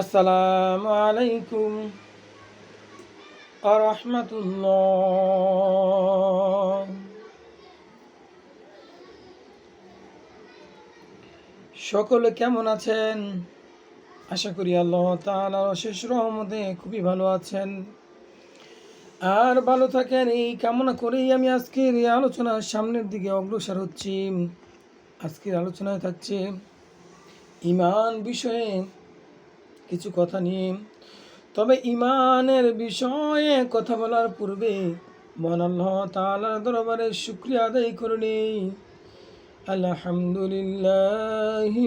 আসসালামু আলাইকুম আরহামতুল্লাহ। সকলে কেমন আছেন? আশা করি আল্লাহ তাআলার অশেষ রহমতে খুবই ভালো আছেন। আর ভালো থাকেন, এই কামনা করেই আমি আজকের এই আলোচনার সামনের দিকে অগ্রসর হচ্ছি। আজকের আলোচনায় থাকছে ইমান বিষয়ে কিছু কথা নিয়ে তবে ইমানের বিষয়ে কথা বলার পূর্বে মন তাআলার দরবারে শুক্রিয়া আদায় করে নেই। আলহামদুলিল্লাহ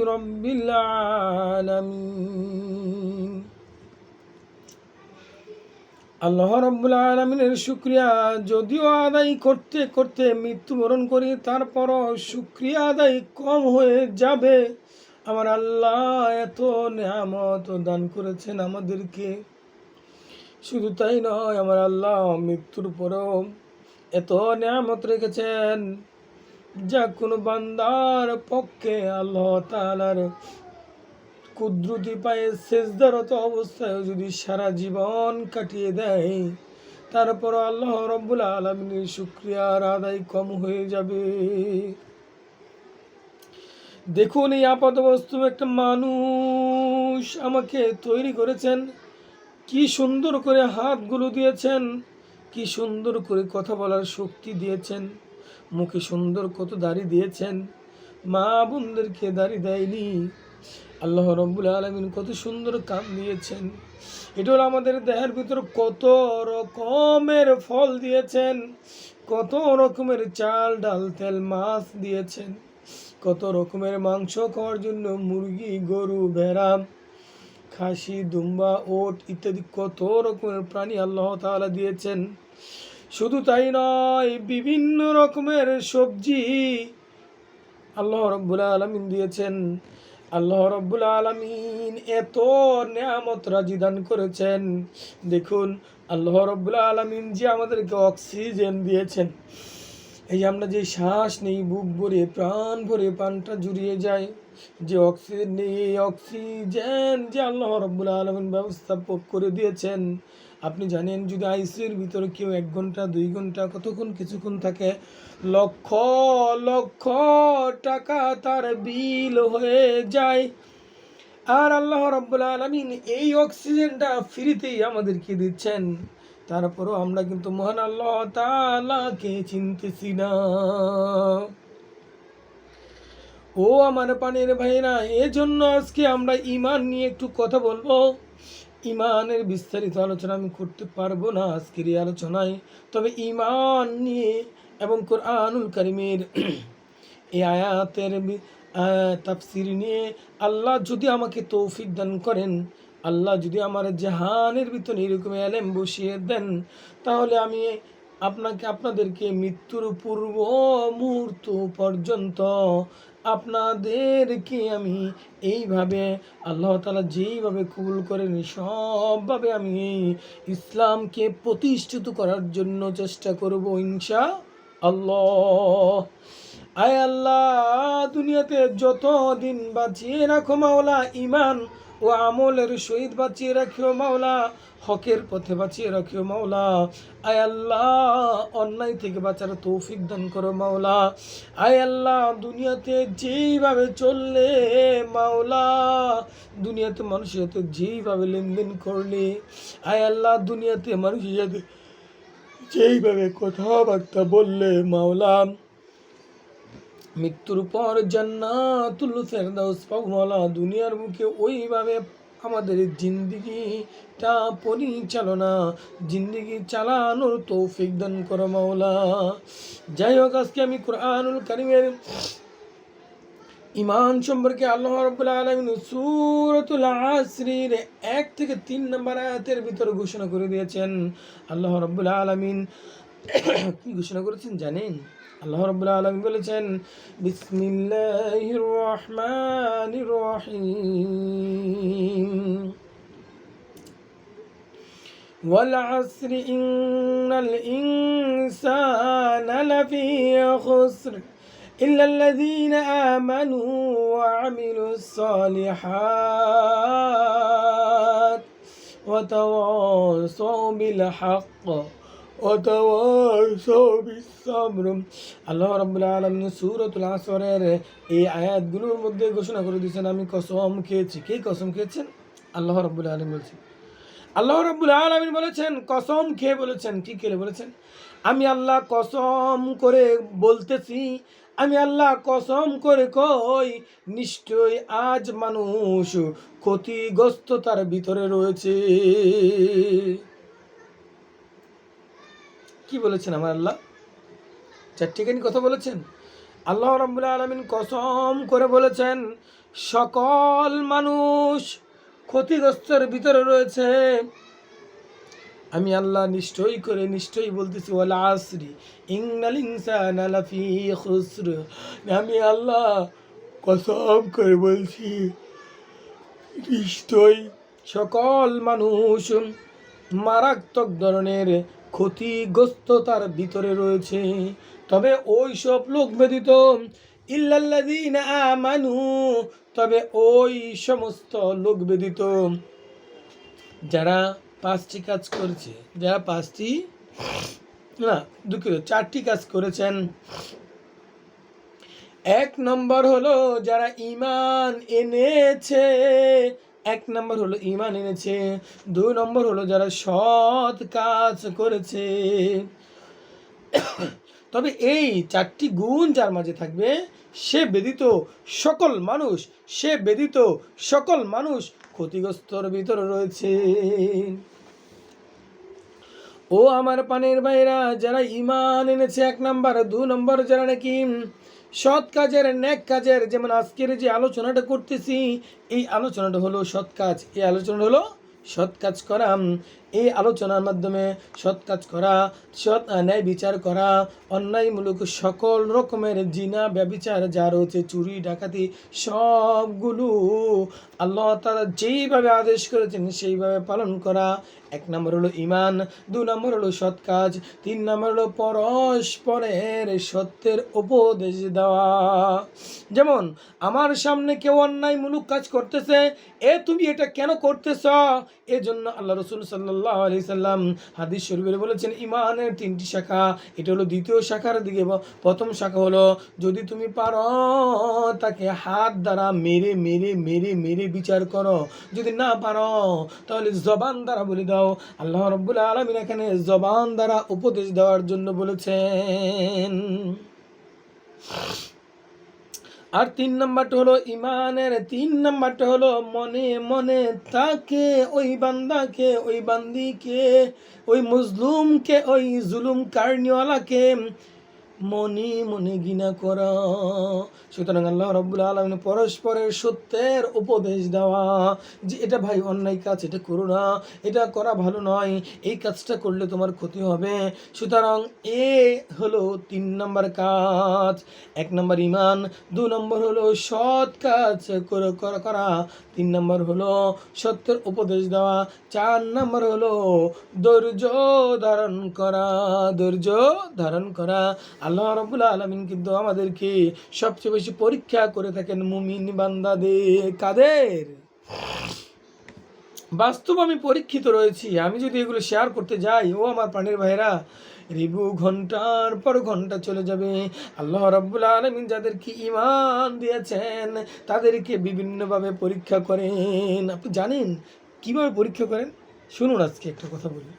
আল্লাহ রব্বুল আলমিনের শুক্রিয়া। যদিও আদায় করতে করতে মৃত্যুবরণ করি, তারপরও শুক্রিয়া আদায় কম হয়ে যাবে। আমার আল্লাহ এত নেহামত দান করেছেন আমাদেরকে। শুধু তাই নয়, আমার আল্লাহ মৃত্যুর পরেও এত নিয়ামত রেখেছেন যা কোনো বান্দার পক্ষে আল্লাহ তালার কুদ্রুতি পায়ে শেষদারত অবস্থায় যদি সারা জীবন কাটিয়ে দেয় তারপর আল্লাহ রব্বুল আলমিনের শুক্রিয়ার আদায় কম হয়ে যাবে। দেখুন এই আপাত বস্তু একটা মানুষ আমাকে তৈরি করেছেন। কি সুন্দর করে হাতগুলো দিয়েছেন, কি সুন্দর করে কথা বলার শক্তি দিয়েছেন, মুখে সুন্দর কত দাড়ি দিয়েছেন। মা বোনদেরকে দাড়ি দেয়নি। আল্লাহ রব্বুল আলমিন কত সুন্দর কান দিয়েছেন। এটা হলো আমাদের দেহের ভিতর কত রকমের ফল দিয়েছেন, কত রকমের চাল, ডাল, তেল, মাছ দিয়েছেন। কত রকমের মাংস খাওয়ার জন্য মুরগি, গরু, ভেড়া, খাসি, দুম্বা, ওট ইত্যাদি কত রকমের প্রাণী আল্লাহ তাআলা দিয়েছেন। শুধু তাই নয়, বিভিন্ন রকমের সবজি আল্লাহ রব্বুল আলমিন দিয়েছেন। আল্লাহ রব্বুল আলমিন এত নেয়ামত রাজি দান করেছেন। দেখুন, আল্লাহ রব্বুল আলমিন যে আমাদেরকে অক্সিজেন দিয়েছেন। এই আমরা যে শ্বাস নেই, বুক ভরে, প্রাণ ভরে প্রাণটা জুড়িয়ে যায়, যে অক্সিজেন নেই, এই অক্সিজেন যে আল্লাহ রব্বুল আলমিন ব্যবস্থা করে দিয়েছেন। আপনি জানেন যদি আইসিউর ভিতরে কেউ এক ঘণ্টা, দুই ঘণ্টা, কতক্ষণ কিছুক্ষণ থাকে, লক্ষ লক্ষ টাকা তার বিল হয়ে যায়। আর আল্লাহ রব্বুল আলমিন এই অক্সিজেনটা ফ্রিতেই আমাদেরকে দিচ্ছেন। তারপরও আমরা কিন্তু মহান আল্লাহ তালাকে চিনতেছি না। ও আমার পানের ভাইরা এজন্য আজকে আমরা ইমান নিয়ে একটু কথা বলব। ইমানের বিস্তারিত আলোচনা আমি করতে পারব না আজকের এই আলোচনায়। তবে ইমান নিয়ে এবং কোরআনুল করিমের এই আয়াতের তাফসির নিয়ে আল্লাহ যদি আমাকে তৌফিক দান করেন আল্লাহ যদি আমার জাহানের ভিতরে এরকম এলেম বসিয়ে দেন, তাহলে আমি আপনাকে, আপনাদেরকে মৃত্যুর পূর্ব মুহূর্ত পর্যন্ত আপনাদেরকে আমি এইভাবে, আল্লাহ তালা যেইভাবে কবুল করেন, সবভাবে আমি ইসলামকে প্রতিষ্ঠিত করার জন্য চেষ্টা করব ইনশা আল্লাহ আয় আল্লাহ, দুনিয়াতে যত দিন বাঁচিয়ে রাখো মাওলা ইমান ও আমলের সহিত বাঁচিয়ে রাখিও মাওলা, হকের পথে বাঁচিয়ে রাখিও মাওলা। আয় আল্লাহ, অন্যায় থেকে বাঁচার তৌফিক দান করো মাওলা। আয় আল্লাহ, দুনিয়াতে যেইভাবে চললে মাওলা, দুনিয়াতে মানুষের সাথে যেইভাবে লেনদেন করলে, আয় আল্লাহ, দুনিয়াতে মানুষের সাথে যেইভাবে কথাবার্তা বললে মাওলা। মৃত্যুর পর জান্নাতুল ফেরদাউস মাওলা দুনিয়ার মুখে ওইভাবে আমাদের জিন্দিগিটা পরিচালনা, জিন্দিগি চালানোর তৌফিক দান করো মাওলা। যাই হোক, আজকে আমি কোরআনুল কারিমের ইমান সম্পর্কে আল্লাহ রাব্বুল আলামিন সূরাতুল এক থেকে তিন নম্বর আয়াতের ভিতরে ঘোষণা করে দিয়েছেন। আল্লাহ রাব্বুল আলামিন কি ঘোষণা করেছেন জানেন আল্লাহ রাব্বুল আলামিন বলেছেন বিসমিল্লাহির রহমানির রহিম والعصر إن الإنسان لفي خسر إلا الذين آمنوا وعملوا الصالحات وتواصوا بالحق وتواصوا بالصبر আল্লাহ রাব্বুল আলামিন সূরাতুল আসরের এই আয়াতগুলোর মধ্যে ঘোষণা করে দিয়েছেন, আমি কসম খেয়েছি। কে কসম খেয়েছেন? আল্লাহ রাব্বুল আলামিন বলছেন। আল্লাহ রাব্বুল আলামিন বলেছেন, কসম খেয়ে বলেছেন, কি খেলে বলেছেন? আমি আল্লাহ কসম করে বলতেছি, আমি আল্লাহ কসম করে কই নিশ্চয় আজ মানুষ ক্ষতিগ্রস্ততার ভিতরে রয়েছে। কি বলেছেন আমার আল্লাহ? চারটিখানি কথা বলেছেন? আল্লাহ রাব্বুল আলামিন কসম করে বলেছেন, সকল মানুষ ক্ষতিগ্রস্তের ভিতরে রয়েছে। আমি আল্লাহ নিশ্চয়ই করে নিশ্চয়ই বলতেছি, ওয়াল আসরি, ইন্নাল ইনসানা লাফি খুসর। আমি আল্লাহ কসম করে বলছি, নিশ্চয়ই সকল মানুষ মারাত্মক ধরনের ক্ষতিগ্রস্ততার ভিতরে রয়েছে। তবে ওই সব লোক ব্যতীত ইল্লাল্লাযীন আমানু, তবে ওই সমস্ত লোক ব্যতীত যারা পাঁচটি কাজ করেছে, যারা পাঁচটি, না দুঃখিত চারটি কাজ করেছেন। এক নম্বর হলো যারা ইমান এনেছে এক নম্বর হলো ইমান এনেছে, দুই নম্বর হলো যারা সৎ কাজ করেছে। তবে এই চারটি গুণ যার মাঝে থাকবে, সে ব্যতীত সকল মানুষ, সে ব্যতীত সকল মানুষ ক্ষতিগ্রস্তর ভিতরে রয়েছে। ও আমার পানের ভাইরা, যারা ইমান এনেছে এক নাম্বার, দু নম্বর যারা নাকি সৎ কাজের, ন্যাক কাজের, যেমন আজকের যে আলোচনাটা করতেছি, এই আলোচনাটা হলো সৎ কাজ। এই আলোচনাটা হলো সৎ কাজ করা। এই আলোচনার মাধ্যমে সৎ কাজ করা, সৎ ন্যায় বিচার করা, অন্যায়মূলক সকল রকমের জিনা, ব্যবিচার যা রয়েছে চুরি, ডাকাতি সবগুলো আল্লাহ তারা যেইভাবে আদেশ করেছেন সেইভাবে পালন করা। এক নম্বর হলো ইমান দু নম্বর হলো সৎ কাজ, তিন নম্বর হলো পরস্পরের সত্যের উপদেশ দেওয়া। যেমন, আমার সামনে কেউ অন্যায়মূলক কাজ করতেছে, এ তুমি এটা কেন করতেছ? এজন্য আল্লাহ রসুল সাল্লাহ আলি সাল্লাম হাদিস শরীফের বলেছেন, ইমানের তিনটি শাখা, এটা হলো দ্বিতীয় শাখার দিকে প্রথম শাখা হলো, যদি তুমি পারো তাকে হাত দ্বারা মেরে মেরে মেরে মেরে বিচার করো। যদি না পারো, তাহলে জবান দ্বারা বলে দাও। আল্লাহ রব্বুল আলমিন এখানে জবান দ্বারা উপদেশ দেওয়ার জন্য বলেছেন। আর তিন নাম্বারটা হলো ইমানের, তিন নাম্বারটা হলো মনে মনে তাকে, ওই বান্দাকে, ওই বান্দিকে, ওই মজলুমকে, ওই জুলুম কারণিওয়ালাকে মনে মনে গিনা করা। সুতরাং আল্লাহ রব্বুল আলমিন পরস্পরের সত্যের উপদেশ দেওয়া যে এটা ভাই অন্যায় কাজ, এটা করো না, এটা করা ভালো নয়, এই কাজটা করলে তোমার ক্ষতি হবে। সুতরাং এ হলো তিন নম্বর কাজ। এক নম্বর ইমান দু নম্বর হলো সৎ কাজ করা। তিন নম্বর হলো সত্যের উপদেশ দেওয়া। চার নম্বর হলো ধৈর্য ধারণ করা, ধৈর্য ধারণ করা। আল্লাহ রবুল আলমিন কিন্তু আমাদেরকে সবচেয়ে বেশি পরীক্ষা করে থাকেন মুমিন বান্দাদের কাদের? বাস্তব আমি পরীক্ষিত রয়েছি, আমি যদি এগুলো শেয়ার করতে যাই, ও আমার প্রাণের ভাইরা রিবু ঘণ্টার পর ঘণ্টা চলে যাবে। আল্লাহ রাব্বুল আলমিন যাদেরকে ইমান দিয়েছেন, তাদেরকে বিভিন্নভাবে পরীক্ষা করেন। আপনি জানেন কীভাবে পরীক্ষা করেন? শুনুন আজকে একটা কথা বলি।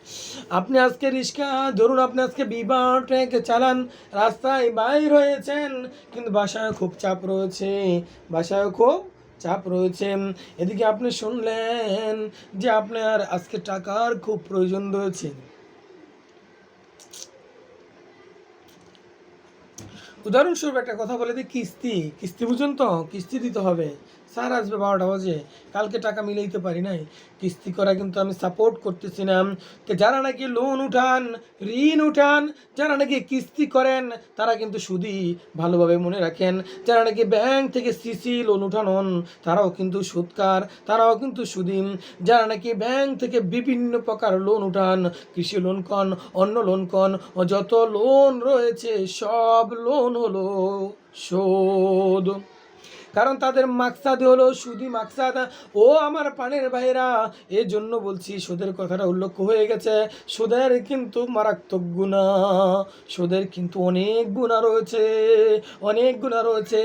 আপনি আজকে রিক্সা, ধরুন আপনি আজকে বিমান ট্রেক চালান, রাস্তায় বাইর হয়েছেন, কিন্তু বাসায় খুব চাপ রয়েছে, বাসায় খুব চাপ রয়েছে। এদিকে আপনি শুনলেন যে আপনার আজকে টাকার খুব প্রয়োজন রয়েছে। উদাহরণস্বরূপ একটা কথা বলে দিই, কিস্তি কিস্তি বুঝুন তো, কিস্তি দিতে হবে। স্যার আসবে বারোটা বাজে। কালকে টাকা মিলাইতে পারি নাই। কিস্তি করা কিন্তু আমি সাপোর্ট করতেছি না। তো যারা নাকি লোন উঠান, ঋণ উঠান, যারা নাকি কিস্তি করেন, তারা কিন্তু সুদি ভালোভাবে মনে রাখেন। যারা নাকি ব্যাংক থেকে সিসি লোন উঠানোন তারাও কিন্তু সুদকার, তারাও কিন্তু সুদিম। যারা নাকি ব্যাংক থেকে বিভিন্ন প্রকার লোন উঠান, কৃষি লোন কন অন্য লোন কন যত লোন রয়েছে, সব লোন হলো শোধ। কারণ তাদের মাকসাদ হলো সুদি মাকসাদ। ও আমার পানের ভাইরা এই জন্য বলছি সুদের কথাটা উল্লেখ হয়ে গেছে। সুদের কিন্তু মারাত্মক গুণা, সুদের কিন্তু অনেক গুণা রয়েছে, অনেক গুণা রয়েছে।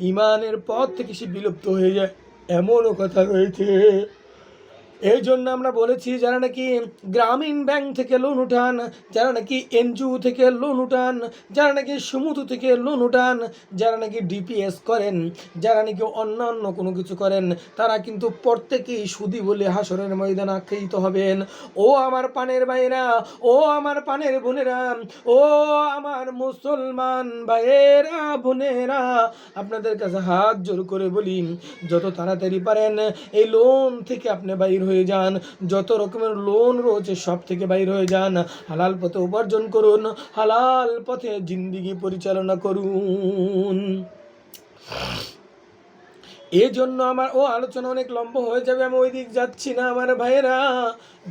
ইমানের পথ থেকে সে বিলুপ্ত হয়ে যায়। এমনও কথা রয়েছে। এই জন্য আমরা বলেছি, যারা নাকি গ্রামীণ ব্যাংক থেকে লোন উঠান, যারা নাকি এনজিও থেকে লোন উঠান, যারা নাকি সমুদ্র থেকে লোন উঠান, যারা নাকি ডিপিএস করেন, যারা নাকি অন্যান্য কোনো কিছু করেন, তারা কিন্তু প্রত্যেকেই সুদি বলে হাসরের ময়দান আখ্যায়িত হবেন। ও আমার পানের ভাইরা ও আমার পানের বোনেরা, ও আমার মুসলমান ভাইয়েরা, বোনেরা, আপনাদের কাছে হাত জোর করে বলি, যত তাড়াতাড়ি পারেন, এই লোন থেকে আপনি বাইর হয়ে যান। যত রকমের লোন রয়েছে সব থেকে বাইর হয়ে যান। হালাল পথে উপার্জন করুন, হালাল পথে জিন্দিগি পরিচালনা করুন। এই জন্য আমার, ও আলোচনা অনেক লম্বা হয়ে যাবে, আমি ওই দিক যাচ্ছি না আমার ভাইয়েরা।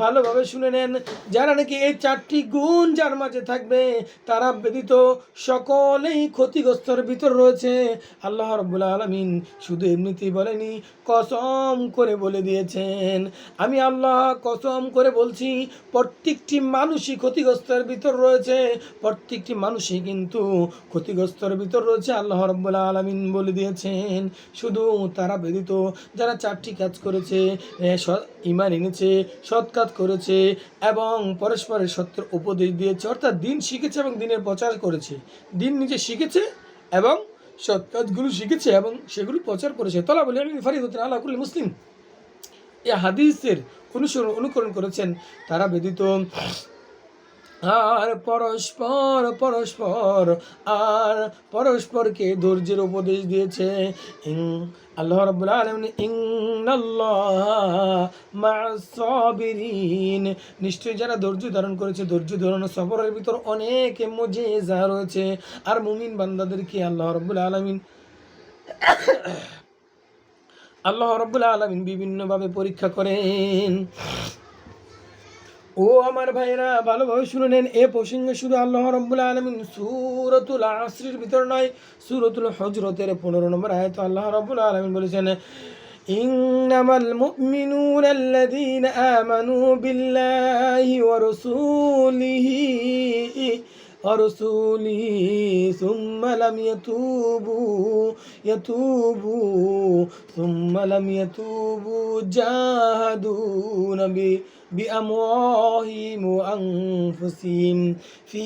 ভালোভাবে শুনে নেন, যারা নাকি এই চারটি গুণ যার মাঝে থাকবে, তারা ব্যতীত সকলেই ক্ষতিগ্রস্তর ভিতর রয়েছে। আল্লাহ রব্বুল আলমিন শুধু এমনিতেই বলেনি, কসম করে বলে দিয়েছেন। আমি আল্লাহ কসম করে বলছি, প্রত্যেকটি মানুষই ক্ষতিগ্রস্তর ভিতর রয়েছে, প্রত্যেকটি মানুষই কিন্তু ক্ষতিগ্রস্তর ভিতর রয়েছে, আল্লাহ রব্বুল আলমিন বলে দিয়েছেন। শুধু তারা ব্যতীত যারা চারটি কাজ করেছে ইমান এনেছে, সৎ কাজ করেছে এবং পরস্পরের সত্যের উপদেশ দিয়েছে, অর্থাৎ দিন শিখেছে এবং দিনের প্রচার করেছে। দিন নিজে শিখেছে এবং সৎ কাজগুলো শিখেছে এবং সেগুলো প্রচার করেছে। তলা বলে ফারিদ আল্লাহ মুসলিম। এ হাদিসের অনুসরণ, অনুকরণ করেছেন। তারা ব্যতীত আর পরস্পর পরস্পর, আর পরস্পরকে ধৈর্যের উপদেশ দিয়েছে। ইং- আল্লাহ রাব্বুল আলামিন ইন্নাল্লাহ মা'আস সাবিরিন। নিশ্চয়ই যারা ধৈর্য ধারণ করেছে, ধৈর্য ধারণ সফরের ভিতর অনেক মুজিজা রয়েছে। আর মুমিন বান্দাদেরকে আল্লাহ রাব্বুল আলামিন আল্লাহ রাব্বুল আলামিন বিভিন্নভাবে পরীক্ষা করেন। ও আমার ভাইরা ভালোভাবে শুনে নেন এ প্রসঙ্গে শুধু আল্লাহ রব্বুল আলমিন সুরতুল আসরির ভিতর নয় সুরতুল হজরতের পনেরো নম্বর আয়ত আল্লাহ রব্বুল আলমিন বলেছেন إنما المؤمنون الذين آمنوا بالله ورسوله ورسوله ثم لم يتوبوا يتوبوا ثم لم يتوبوا جاهدون ب بأموالهم وأنفسهم في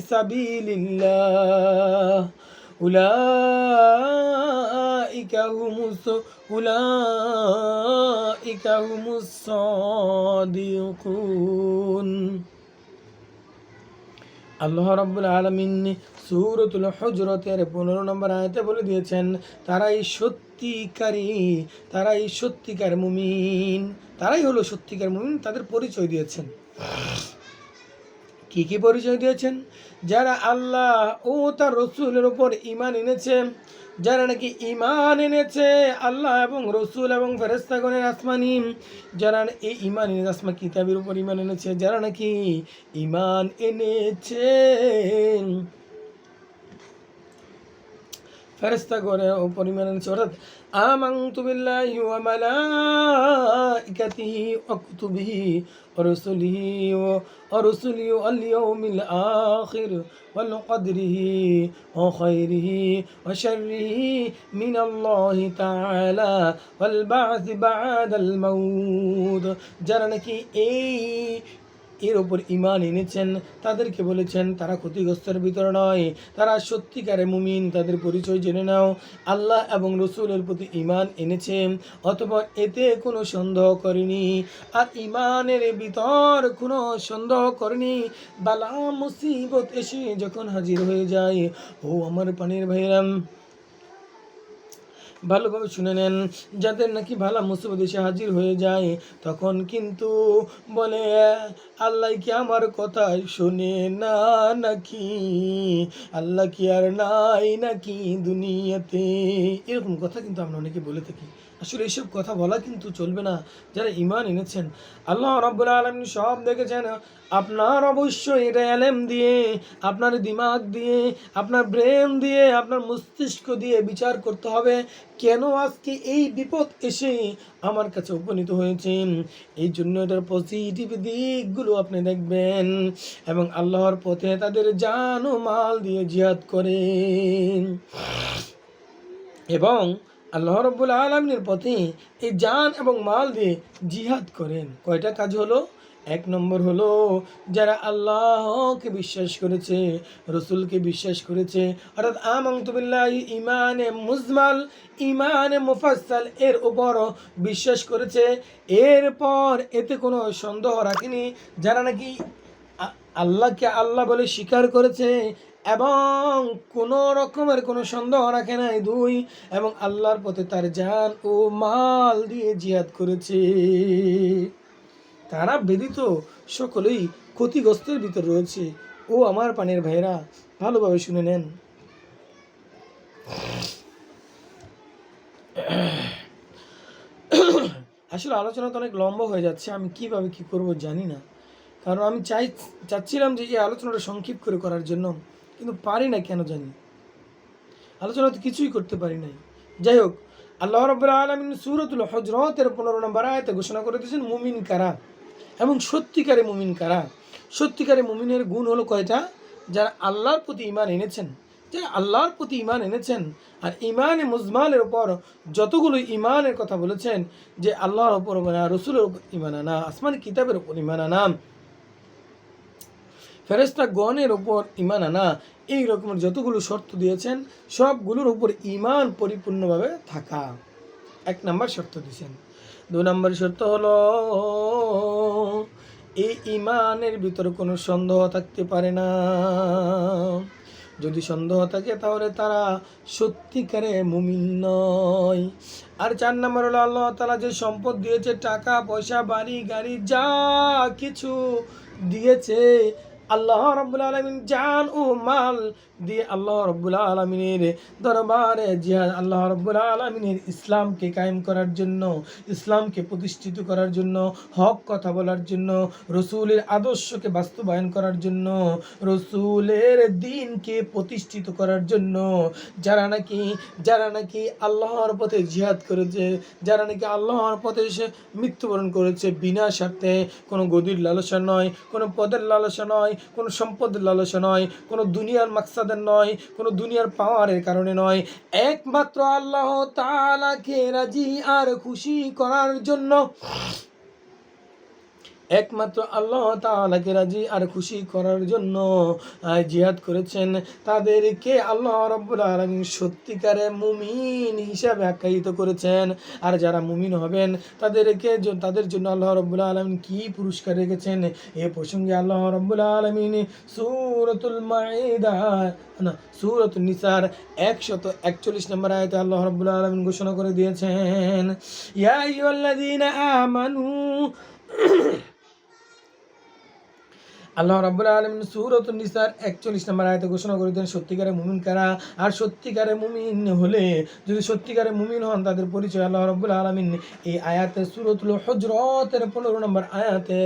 سبيل الله أولئك هم الص- أولئك هم الصادقون আল্লাহ রব্বুল আলমিন সুরতুল হজরতের পনেরো নম্বর আয়তে বলে দিয়েছেন, তারাই সত্যিকারী, তারাই সত্যিকার মুমিন। তারাই হলো সত্যিকার মুমিন, তাদের পরিচয় দিয়েছেন। কি কি পরিচয় দিয়েছেন? যারা আল্লাহ ও তার রসুলের ওপর ইমান এনেছে, যারা নাকি ইমান এনেছে, আল্লাহ এবং রসুল এবং ফেরেস্তাগণের আসমানি, যারা এই ইমান এনেছে, আসমা কিতাবের উপর ইমান এনেছে, যারা নাকি ইমান এনেছে। ফেরেস্তাগণের উপর ইমান এনেছে, অর্থাৎ আমানতু বিল্লাহি ওয়া মালাইকাতিহি ওয়া কুতুবিহি ওয়া রুসুলিহি ওয়া রুসুলিহি ওয়াল ইয়াউমিল আখির ওয়াল কদরিহি ওয়া খাইরিহি ওয়া শাররিহি মিনাল্লাহি তাআলা ওয়াল বা'থ বা'দাল মাউত যারা নাকি এই এর ওপর ইমান এনেছেন, তাদেরকে বলেছেন, তারা ক্ষতিগ্রস্তের ভিতরে নয়, তারা সত্যিকারে মুমিন, তাদের পরিচয় জেনে নাও। আল্লাহ এবং রসুলের প্রতি ইমান এনেছে অথবা এতে কোনো সন্দেহ করেনি। আর ইমানের ভিতর কোনো সন্দেহ করেনি। বালা মুসিবত এসে যখন হাজির হয়ে যায়, ও আমার পানির ভাইরাম ভালোভাবে শুনে নেন। যাদের নাকি ভালো মুসিবত এসে হাজির হয়ে যায়, তখন কিন্তু বলে, আল্লাহ কি আমার কথা শুনে না নাকি? আল্লাহ কি আর নাই নাকি দুনিয়াতে? এরকম কথা কিন্তু আমরা অনেকে বলে থাকি। আসলে এইসব কথা বলা কিন্তু চলবে না। যারা ইমান এনেছেন, আল্লাহ রব্বুল আলমিন সব দেখেছেন, আপনার অবশ্যই এটা এলেম দিয়ে, আপনার দিমাগ দিয়ে, আপনার ব্রেন দিয়ে, আপনার মস্তিষ্ক দিয়ে বিচার করতে হবে। কেন আজকে এই বিপদ এসে আমার কাছে উপনীত হয়েছে এই জন্য এটার পজিটিভ দিকগুলো আপনি দেখবেন এবং আল্লাহর পথে তাদের জান ও মাল দিয়ে জিয়াদ করেন। এবং আল্লাহ রব্বুল আলমিনের পথে এই যান এবং মাল দিয়ে জিহাদ করেন। কয়টা কাজ হলো? এক নম্বর হলো, যারা আল্লাহকে বিশ্বাস করেছে, রসুলকে বিশ্বাস করেছে, অর্থাৎ আমন্তবিল্লাহ ইমানে মুজমাল ইমানে মুফাসাল এর উপর বিশ্বাস করেছে, এরপর এতে কোনো সন্দেহ রাখেনি, যারা নাকি আল্লাহকে আল্লাহ বলে স্বীকার করেছে এবং কোনো রকমের কোনো সন্দেহ রাখে নাই দুই, এবং আল্লাহর পথে তার জান ও মাল দিয়ে জিয়াদ করেছে। তারা ব্যতীত সকলেই ক্ষতিগ্রস্তের ভিতর রয়েছে। ও আমার পানের ভাইরা ভালোভাবে শুনে নেন। আসলে আলোচনা তো অনেক লম্বা হয়ে যাচ্ছে, আমি কীভাবে কি করব জানি না। কারণ আমি চাই, চাচ্ছিলাম যে এই আলোচনাটা সংক্ষিপ্ত করে করার জন্য। কিন্তু পারি না কেন জানি? আলোচনা তো কিছুই করতে পারি নাই। যাই হোক, আল্লাহ রব্বুল আলমিন সুরতুল হজরতের পনেরো নম্বর আয়তে ঘোষণা করে দিয়েছেন, মুমিন কারা? এবং সত্যিকারে মুমিন কারা? সত্যিকারে মুমিনের গুণ হলো কয়টা? যারা আল্লাহর প্রতি ইমান এনেছেন, যারা আল্লাহর প্রতি ইমান এনেছেন, আর ইমানে মুজমালের উপর যতগুলো ইমানের কথা বলেছেন, যে আল্লাহর ওপর রসুলের ওপর ইমান আনা আসমান কিতাবের ওপর ইমান আনা। ফেরেস্তা গণের ওপর ইমান আনা। এই রকমের যতগুলো শর্ত দিয়েছেন, সবগুলোর উপর ইমান পরিপূর্ণভাবে থাকা। এক নাম্বার শর্ত দিয়েছেন। দু নম্বর শর্ত হলো, এই ইমানের ভিতরে কোনো সন্দেহ থাকতে পারে না। যদি সন্দেহ থাকে, তাহলে তারা সত্যিকারে মুমিন নয়। আর চার নম্বর হলো, আল্লাহ তালা যে সম্পদ দিয়েছে, টাকা, পয়সা, বাড়ি, গাড়ি, যা কিছু দিয়েছে আল্লাহ রব্বুল আলমিন জান ও মাল দিয়ে আল্লাহ রব্বুল আলমিনের দরবারে জিহাদ, আল্লাহ রব্বুল আলমিনের ইসলামকে কায়েম করার জন্য, ইসলামকে প্রতিষ্ঠিত করার জন্য, হক কথা বলার জন্য, রসুলের আদর্শকে বাস্তবায়ন করার জন্য, রসুলের দিনকে প্রতিষ্ঠিত করার জন্য, যারা নাকি যারা নাকি আল্লাহর পথে জিহাদ করেছে, যারা নাকি আল্লাহর পথে এসে মৃত্যুবরণ করেছে বিনা স্বার্থে, কোনো গদির লালসা নয়, কোনো পদের লালসা নয়, কোনো সম্পদের লালসা নয়, কোনো দুনিয়ার মাকসাদের নয়, কোনো দুনিয়ার পাওয়ারের কারণে নয়। একমাত্র আল্লাহ তালাকে রাজি আর খুশি করার জন্য একমাত্র আল্লাহ তাআলাকে রাজি আর খুশি করার জন্য জিহাদ করেছেন। তাদেরকে আল্লাহ রব্বুল আলমিন সত্যিকারে মুমিন হিসাবে আখ্যায়িত করেছেন। আর যারা মুমিন হবেন, তাদেরকে তাদের জন্য আল্লাহ রব্বুল আলমিন কি পুরস্কার রেখেছেন? এ প্রসঙ্গে আল্লাহ রব্বুল আলমিন সুরতুল মাইদা, না সুরতুল নিসার একশত একচল্লিশ নম্বর আয়তে আল্লাহ রব্বুল আলমিন ঘোষণা করে দিয়েছেন, ইয়া আমানু আল্লাহ রাব্বুল আলম সুরত নিসার 41 নম্বর আয়তে ঘোষণা করে দেন সত্যিকারে মুমিন কারা? আর সত্যিকারে মুমিন হলে, যদি সত্যিকারে মুমিন হন, তাদের পরিচয় আল্লাহ রাব্বুল আলমিন এই আয়াতে সুরত হজরতের পনেরো নম্বর আয়াতে